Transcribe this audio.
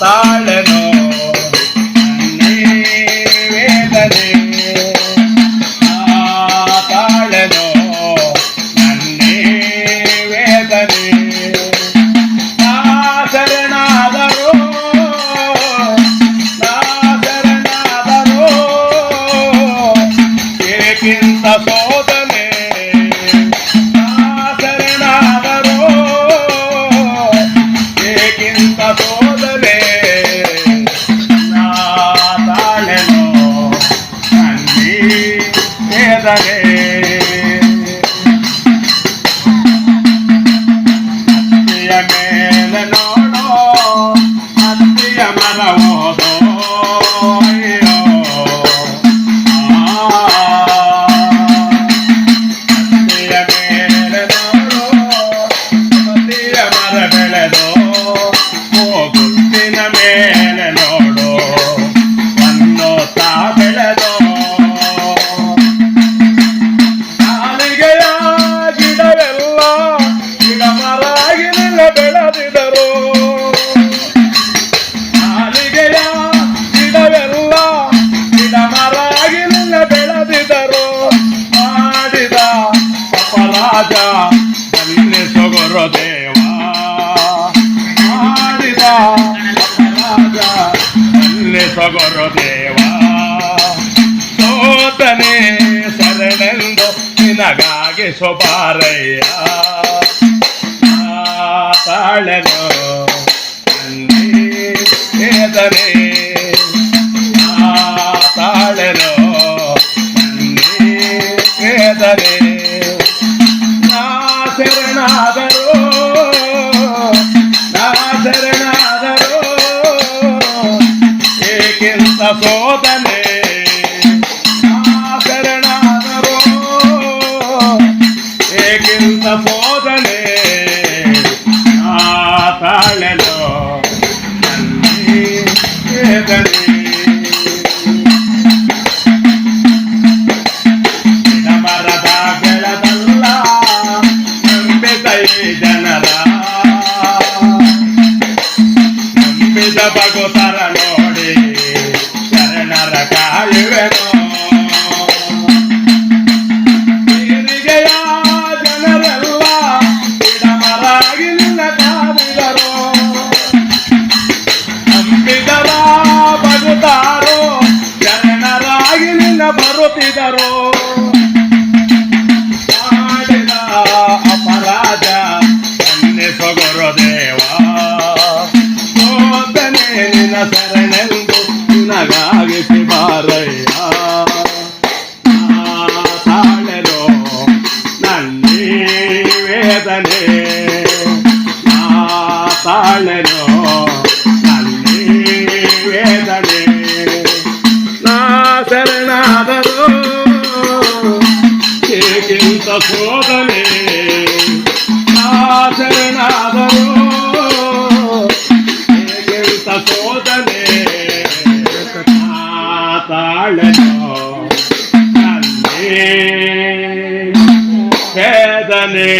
తాళను. వేదనే வந்தாங்க ಅಪರಾಧ ಅಲ್ಲಿ ಸೊಗರು ದೇವ ಮಾಡಿದ ಅಪರಾಧ ಅಲ್ಲಿ ಸೊಗರು ದೇವ ಸೋತನೆ ಶರಣೆಂದು ನಿನಗಾಗಿ ಶುಭಾರಯ್ಯ ತಾಳೆನು ತಾಳೆನು ನನ್ನೇ ವೇದನೆ ಮರದ ಬೆಳೆದಲ್ಲ ನಂಬಿದ ಈ ಜನರ ನಂಬಿದ ಭಗವತರ ನೋಡಿ ಶರಣರ ಕಾಯುವೆನು ಹೀರಿಗೆಯ ಜನರೆಲ್ಲ ಗಿಡ ಬರುತ್ತಿದರು ಮಾಡಿದ ಅಪರಾಧ ನನ್ನೆ ಸೊಗರು ದೇವ ಸೋತನೆ ನಿನ್ನ ಶರಣೆಂದು ನಿನಗಾಗಿ ಶಿವಾರಯ್ಯ ತಾಳೆನು ನನ್ನೇ ವೇದನೆ కోదమే నా శరణాదరో సోదనే తాళనో వేదనే.